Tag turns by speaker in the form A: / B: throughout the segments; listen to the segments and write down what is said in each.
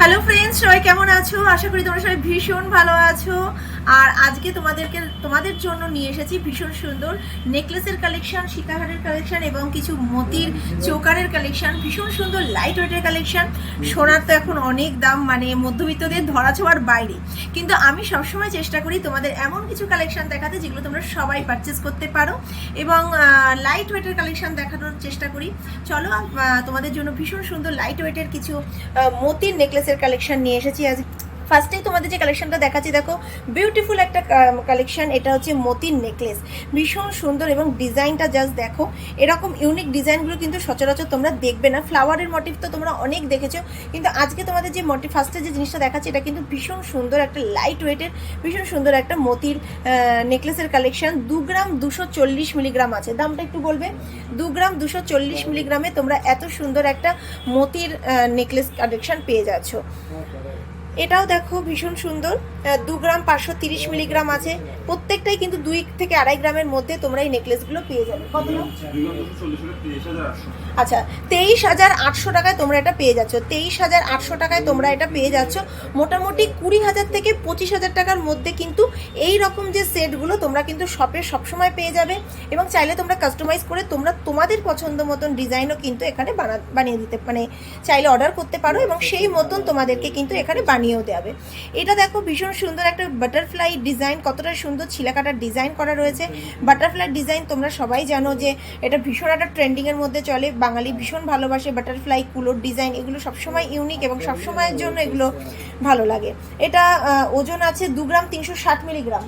A: Hello friends সবাই কেমন আছো? আশা করি তোমরা সবাই ভীষণ ভালো আছো। আর আজকে তোমাদেরকে, তোমাদের জন্য নিয়ে এসেছি ভীষণ সুন্দর নেকলেসের কালেকশন সীতাহারের কালেকশন এবং কিছু মতির চোকারের কালেকশন ভীষণ সুন্দর লাইট ওয়েটের কালেকশন সোনার তো এখন অনেক দাম মানে মধ্যবিত্তদের ধরা ছোঁয়ার বাইরে। কিন্তু আমি সবসময় চেষ্টা করি তোমাদের এমন কিছু কালেকশন দেখাতে যেগুলো তোমরা সবাই পারচেস করতে পারো এবং লাইট ওয়েটের কালেকশন দেখানোর চেষ্টা করি। চলো তোমাদের জন্য ভীষণ সুন্দর লাইট ওয়েটের কিছু মতির মতির নেকলেসের কালেকশন নিয়ে এসেছি আজ ফার্স্টেই তোমাদের যে কালেকশনটা দেখাচ্ছি, দেখো বিউটিফুল একটা কালেকশন এটা হচ্ছে মতির নেকলেস ভীষণ সুন্দর এবং ডিজাইনটা জাস্ট দেখো, এরকম ইউনিক ডিজাইনগুলো কিন্তু সচরাচর তোমরা দেখবে না। ফ্লাওয়ারের মোটিভ তো তোমরা অনেক দেখেছ, কিন্তু আজকে তোমাদের যে মোটিভ ফার্স্টে যে জিনিসটা দেখাচ্ছি, এটা কিন্তু ভীষণ সুন্দর একটা লাইট ওয়েটের ভীষণ সুন্দর একটা মতির নেকলেসের কালেকশন দু গ্রাম দুশো চল্লিশ মিলিগ্রাম আছে। দামটা একটু বলবে? দু গ্রাম দুশো চল্লিশ মিলিগ্রামে তোমরা এত সুন্দর একটা মতির নেকলেস কালেকশন পেয়ে যাচ্ছ। এটাও দেখো ভীষণ সুন্দর। দু গ্রাম পাঁচশো তিরিশ মিলিগ্রাম আছে। প্রত্যেকটাই কিন্তু দুই থেকে আড়াই গ্রামের মধ্যে তোমরা এই নেকলেসগুলো পেয়ে যাবে। আচ্ছা তেইশ হাজার আটশো টাকায় তোমরা এটা পেয়ে যাচ্ছ। তেইশ হাজার আটশো টাকায় তোমরা এটা পেয়ে যাচ্ছ। মোটামুটি কুড়ি হাজার থেকে পঁচিশ হাজার টাকার মধ্যে কিন্তু এই রকম যে সেটগুলো তোমরা কিন্তু শপে সবসময় পেয়ে যাবে এবং চাইলে তোমরা কাস্টমাইজ করে তোমরা তোমাদের পছন্দ মতন ডিজাইনও কিন্তু এখানে বানা বানিয়ে দিতে মানে চাইলে অর্ডার করতে পারো এবং সেই মতন তোমাদেরকে কিন্তু এখানে বানিয়েও দেবে। এটা দেখো ভীষণ সুন্দর একটা বাটারফ্লাই ডিজাইন কতটা সুন্দর ছিলাকাটার ডিজাইন করা রয়েছে। বাটারফ্লাই ডিজাইন তোমরা সবাই জানো যে এটা ভীষণ একটা ট্রেন্ডিংয়ের মধ্যে চলে। বাঙালি ভীষণ ভালোবাসে বাটারফ্লাই কুলোর ডিজাইন এগুলো সবসময় ইউনিক এবং সবসময়ের জন্য এগুলো ভালো লাগে। এটা ওজন আছে দু গ্রাম তিনশো ষাট মিলিগ্রাম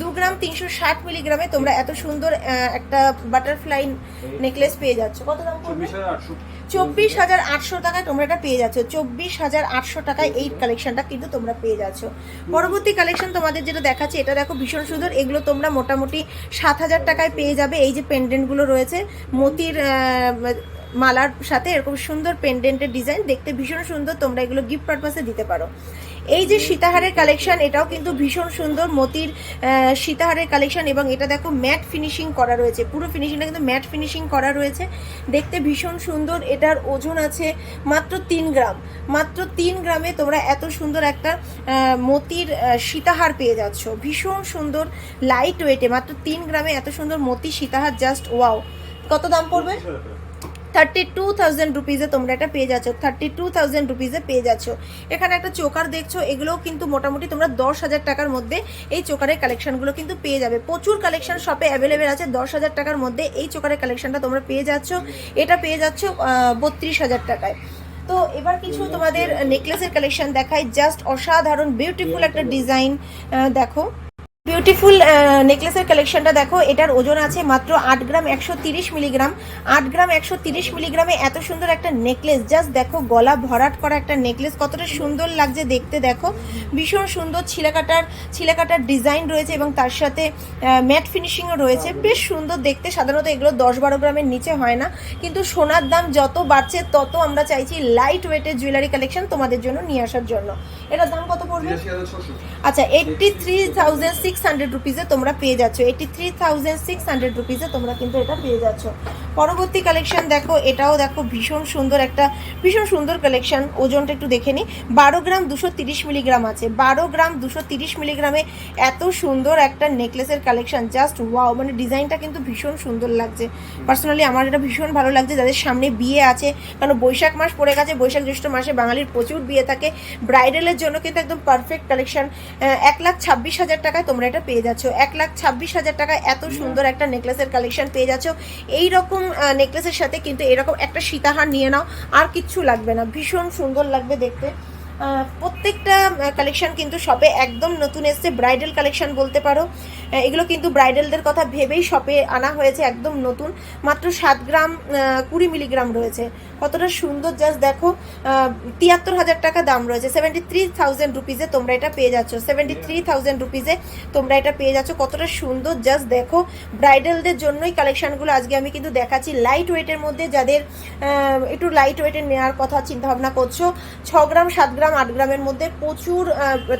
A: দু গ্রাম তিনশো ষাট মিলিগ্রামে তোমরা এত সুন্দর একটা বাটারফ্লাই নেকলেস পেয়ে যাচ্ছ। কত দাম চব্বিশ হাজার আটশো। টাকায় তোমরা এটা পেয়ে যাচ্ছ। চব্বিশ হাজার আটশো টাকায় এই কালেকশনটা কিন্তু তোমরা পেয়ে যাচ্ছ। পরবর্তী কালেকশন তোমাদের যেটা দেখাচ্ছে এটা দেখো ভীষণ সুন্দর। এগুলো তোমরা মোটামুটি সাত হাজার টাকায় পেয়ে যাবে। এই যে পেন্ডেন্টগুলো রয়েছে মতির মালার সাথে এরকম সুন্দর পেন্ডেন্টের ডিজাইন দেখতে ভীষণ সুন্দর। তোমরা এগুলো গিফট পারপাসে দিতে পারো। এই যে সীতাহারের কালেকশন এটাও কিন্তু ভীষণ সুন্দর। মতির সীতাহারের কালেকশন এবং এটা দেখো ম্যাট ফিনিশিং করা রয়েছে। পুরো ফিনিশিংটা কিন্তু ম্যাট ফিনিশিং করা রয়েছে। দেখতে ভীষণ সুন্দর। এটার ওজন আছে মাত্র তিন গ্রাম। মাত্র তিন গ্রামে তোমরা এত সুন্দর একটা মতির সীতাহার পেয়ে যাচ্ছ। ভীষণ সুন্দর লাইট ওয়েটে মাত্র তিন গ্রামে এত সুন্দর মতি সীতাহার জাস্ট ওয়াও কত দাম পড়বে? থার্টি টু থাউজেন্ড রুপিজে তোমরা এটা পেয়ে যাচ্ছ থার্টি টু থাউজেন্ড রুপিজে পেয়ে যাচ্ছ। এখানে একটা চোকার দেখছ, এগুলোও কিন্তু মোটামুটি তোমরা দশ হাজার টাকার মধ্যে এই চোকারের কালেকশনগুলো কিন্তু পেয়ে যাবে। প্রচুর কালেকশন শপে অ্যাভেলেবেল আছে, দশ হাজার টাকার মধ্যে এই চোকারের কালেকশনটা তোমরা পেয়ে যাচ্ছ। এটা পেয়ে যাচ্ছ বত্রিশ হাজার টাকায়। তো এবার কিছু তোমাদের নেকলেসের কালেকশন দেখাই জাস্ট অসাধারণ বিউটিফুল একটা ডিজাইন দেখো। বিউটিফুল নেকলেসের কালেকশনটা দেখো এটার ওজন আছে মাত্র আট গ্রাম একশো তিরিশ মিলিগ্রাম। আট গ্রাম একশো তিরিশ মিলিগ্রামে এত সুন্দর একটা নেকলেস জাস্ট দেখো গলা ভরাট করা একটা নেকলেস কতটা সুন্দর লাগছে দেখতে দেখো। ভীষণ সুন্দর ছিলাকাটার ছিলাকাটার ডিজাইন রয়েছে এবং তার সাথে ম্যাট ফিনিশিংও রয়েছে। বেশ সুন্দর দেখতে। সাধারণত এগুলো দশ বারো গ্রামের নিচে হয় না। কিন্তু সোনার দাম যত বাড়ছে তত আমরা চাইছি লাইট ওয়েটের জুয়েলারি কালেকশন তোমাদের জন্য নিয়ে আসার জন্য। এটার দাম কত পড়বে? আচ্ছা eighty three thousand six hundred রুপিজে তোমরা পেয়ে যাচ্ছ। Eighty three thousand six hundred রুপিজে তোমরা কিন্তু এটা পেয়ে যাচ্ছ। পরবর্তী কালেকশন দেখো, এটাও দেখো ভীষণ সুন্দর একটা, ভীষণ সুন্দর কালেকশন ওজনটা একটু দেখে নিই বারো গ্রাম দুশো তিরিশ মিলিগ্রাম আছে। বারো গ্রাম দুশো তিরিশ মিলিগ্রামে এত সুন্দর একটা নেকলেসের কালেকশন জাস্ট ওয়াও মানে ডিজাইনটা কিন্তু ভীষণ সুন্দর লাগছে। পার্সোনালি আমার এটা ভীষণ ভালো লাগছে। যাদের সামনে বিয়ে আছে, কারণ বৈশাখ মাস পড়ে গেছে, বৈশাখ জ্যৈষ্ঠ মাসে বাঙালির প্রচুর বিয়ে থাকে। ব্রাইডালের জন্য কিন্তু একদম পারফেক্ট কালেকশন এক লাখ ছাব্বিশ হাজার টাকায় তোমরা এটা পেয়ে যাচ্ছ। এক লাখ ছাব্বিশ হাজার টাকায় এত সুন্দর একটা নেকলেসের কালেকশন পেয়ে যাচ্ছ। এই রকম নেকলেসের সাথে কিন্তু এরকম একটা সীতাহার নিয়ে নাও, আর কিচ্ছু লাগবে না। ভীষণ সুন্দর লাগবে দেখতে। প্রত্যেকটা কালেকশন কিন্তু শপে একদম নতুন এসছে। ব্রাইডাল কালেকশন বলতে পারো। এগুলো কিন্তু ব্রাইডালদের কথা ভেবেই শপে আনা হয়েছে, একদম নতুন। মাত্র সাত গ্রাম কুড়ি মিলিগ্রাম রয়েছে। কতটা সুন্দর জাস্ট দেখো তিয়াত্তর হাজার টাকা দাম রয়েছে। সেভেন্টি থ্রি থাউজেন্ড রুপিজে তোমরা এটা পেয়ে যাচ্ছ। সেভেন্টি থ্রি থাউজেন্ড রুপিজে তোমরা এটা পেয়ে যাচ্ছ। কতটা সুন্দর জাস্ট দেখো। ব্রাইডালদের জন্যই কালেকশনগুলো আজকে আমি কিন্তু দেখাচ্ছি। লাইট ওয়েটের মধ্যে যাদের একটু লাইট ওয়েটের নেওয়ার কথা চিন্তা ভাবনা করছ, ছ গ্রাম, সাত গ্রাম আট গ্রামের মধ্যে প্রচুর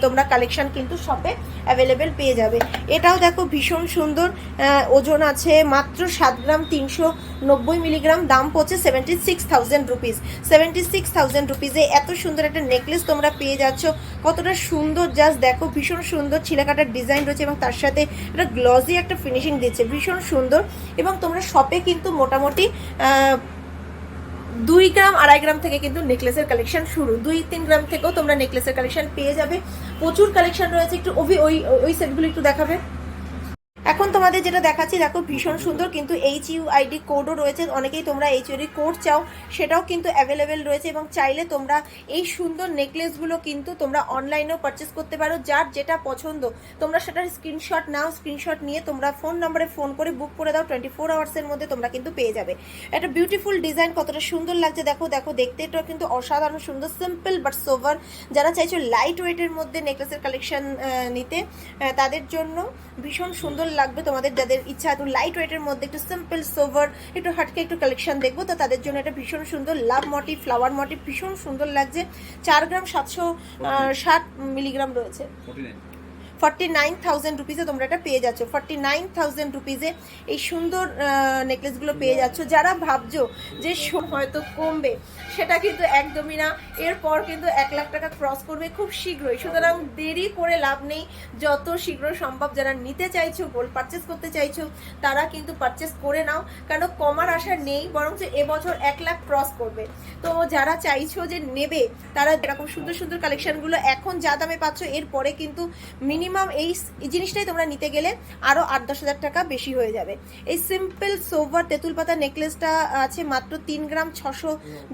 A: তোমরা কালেকশন কিন্তু শপে অ্যাভেলেবেল পেয়ে যাবে। এটাও দেখো ভীষণ সুন্দর ওজন আছে মাত্র সাত গ্রাম তিনশো নব্বই মিলিগ্রাম দাম পড়ছে seventy six thousand rupees seventy six thousand রুপিসে এত সুন্দর একটা নেকলেস তোমরা পেয়ে যাচ্ছ। কতটা সুন্দর জাস্ট দেখো ভীষণ সুন্দর ছিলাকাটার ডিজাইন রয়েছে এবং তার সাথে একটা গ্লসি একটা ফিনিশিং দিচ্ছে, ভীষণ সুন্দর। এবং তোমরা শপে কিন্তু মোটামুটি দুই গ্রাম, আড়াই গ্রাম থেকে কিন্তু নেকলেসের কালেকশন শুরু। দুই, তিন গ্রাম থেকেও তোমরা নেকলেসের কালেকশন পেয়ে যাবে। প্রচুর কালেকশন রয়েছে। একটু ওই ওই ওই সেটগুলো একটু দেখাবে। এখন তোমাদের যেটা দেখাচ্ছি, দেখো ভীষণ সুন্দর কিন্তু এইচ ইউ আইডি কোডও রয়েছে। অনেকেই তোমরা এইচ ইউডি কোড চাও, সেটাও কিন্তু অ্যাভেলেবেল রয়েছে এবং চাইলে তোমরা এই সুন্দর নেকলেসগুলো কিন্তু তোমরা অনলাইনেও পারচেস করতে পারো। যার যেটা পছন্দ, তোমরা সেটার স্ক্রিনশট নাও স্ক্রিনশট নিয়ে তোমরা ফোন নম্বরে ফোন করে বুক করে দাও টোয়েন্টি ফোর আওয়ার্সের মধ্যে তোমরা কিন্তু পেয়ে যাবে। একটা বিউটিফুল ডিজাইন কতটা সুন্দর লাগছে। দেখো দেখো, দেখতে এটাও কিন্তু অসাধারণ সুন্দর সিম্পল বাট সোভার যারা চাইছো লাইট ওয়েটের মধ্যে নেকলেসের কালেকশন নিতে তাদের জন্য ভীষণ সুন্দর লাগবে তোমাদের যাদের ইচ্ছা একটু লাইট ওয়েটের মধ্যে একটু সিম্পল সোভার একটু হাটকে একটু কালেকশন দেখব তো তাদের জন্য এটা ভীষণ সুন্দর লাভ মটি ফ্লাওয়ার মটি ভীষণ সুন্দর লাগছে। চার গ্রাম সাতশো ষাট মিলিগ্রাম রয়েছে। ফর্টি নাইন থাউজেন্ড রুপিসে তোমরা এটা পেয়ে যাচ্ছ। ফর্টি নাইন থাউজেন্ড রুপিসে এই সুন্দর নেকলেসগুলো পেয়ে যাচ্ছ। যারা ভাবছ যে হয়তো কমবে, সেটা কিন্তু একদমই না। এরপর কিন্তু এক লাখ টাকা ক্রস করবে খুব শীঘ্রই। সুতরাং দেরি করে লাভ নেই। যত শীঘ্র সম্ভব যারা নিতে চাইছো গোল্ড পারচেস করতে চাইছো, তারা কিন্তু পারচেস করে নাও। কারণ কমার আশা নেই, বরঞ্চ এবছর এক লাখ ক্রস করবে। তো যারা চাইছো যে নেবে, তারা এরকম সুন্দর সুন্দর কালেকশনগুলো এখন যা দামে পাচ্ছ, এরপরে কিন্তু মিনিমাম এই জিনিসটাই তোমরা নিতে গেলে আরও আট দশ হাজার টাকা বেশি হয়ে যাবে। এই সিম্পল সোভার তেঁতুল পাতা নেকলেসটা আছে মাত্র তিন গ্রাম ছশো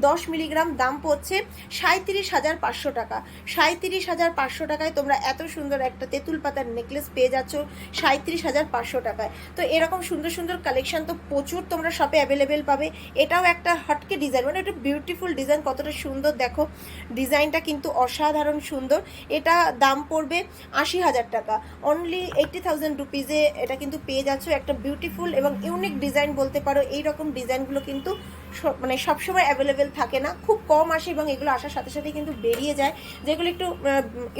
A: দশ মিলিগ্রাম, দাম পড়ছে সাঁত্রিশ হাজার পাঁচশো টাকা। সাঁত্রিশ হাজার পাঁচশো টাকায় তোমরা এত সুন্দর একটা তেঁতুল পাতার নেকলেস পেয়ে যাচ্ছ সাঁত্রিশ হাজার পাঁচশো টাকায়। তো এরকম সুন্দর সুন্দর কালেকশন তো প্রচুর তোমরা শপে অ্যাভেলেবেল পাবে। এটাও একটা হটকে ডিজাইন মানে একটা বিউটিফুল ডিজাইন কতটা সুন্দর দেখো। ডিজাইনটা কিন্তু অসাধারণ সুন্দর। এটা দাম পড়বে আশি হাজার টাকা। অনলি এইটটি থাউজেন্ড রুপিজে এটা কিন্তু পেয়ে যাচ্ছ একটা বিউটিফুল এবং ইউনিক ডিজাইন বলতে পারো। এইরকম ডিজাইনগুলো কিন্তু মানে সবসময় অ্যাভেলেবেল থাকে না। খুব কম আসে এবং এগুলো আসার সাথে সাথে কিন্তু বেরিয়ে যায়। যেগুলো একটু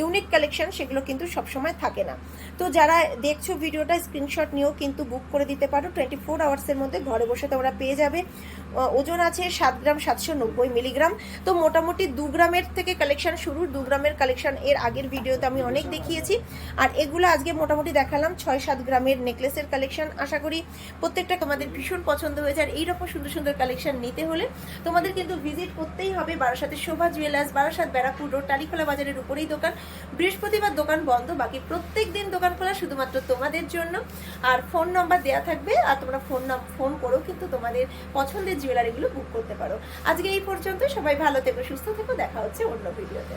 A: ইউনিক কালেকশন সেগুলো কিন্তু সবসময় থাকে না। তো যারা দেখছ ভিডিওটা স্ক্রিনশট নিয়েও কিন্তু বুক করে দিতে পারো। টোয়েন্টি ফোর আওয়ার্সের মধ্যে ঘরে বসে তোমরা পেয়ে যাবে। ওজন আছে সাত গ্রাম সাতশো নব্বই মিলিগ্রাম তো মোটামুটি দু গ্রামের থেকে কালেকশন শুরু। দু গ্রামের কালেকশন এর আগের ভিডিওতে আমি অনেক দেখিয়েছি। আর এগুলো আজকে মোটামুটি দেখালাম। ছয় সাত গ্রামের নেকলেসের কালেকশন আশা করি প্রত্যেকটা তোমাদের ভীষণ পছন্দ হয়েছে। আর এইরকম সুন্দর সুন্দর কালেকশন নিতে হলে তোমাদের কিন্তু ভিজিট করতেই হবে বারাসাতের শোভা জুয়েলার্স বারাসাত ব্যারাকপুর রোড টালিখোলা বাজারের উপরেই দোকান। বৃহস্পতিবার দোকান বন্ধ, বাকি প্রত্যেক দিন দোকান খোলা শুধুমাত্র তোমাদের জন্য। আর ফোন নাম্বার দেওয়া থাকবে, আর তোমরা ফোন ফোন করো কিন্তু তোমাদের পছন্দের জুয়েলারিগুলো বুক করতে পারো। আজকে এই পর্যন্ত, সবাই ভালো থেকো, সুস্থ থেকো, দেখা হচ্ছে অন্য ভিডিওতে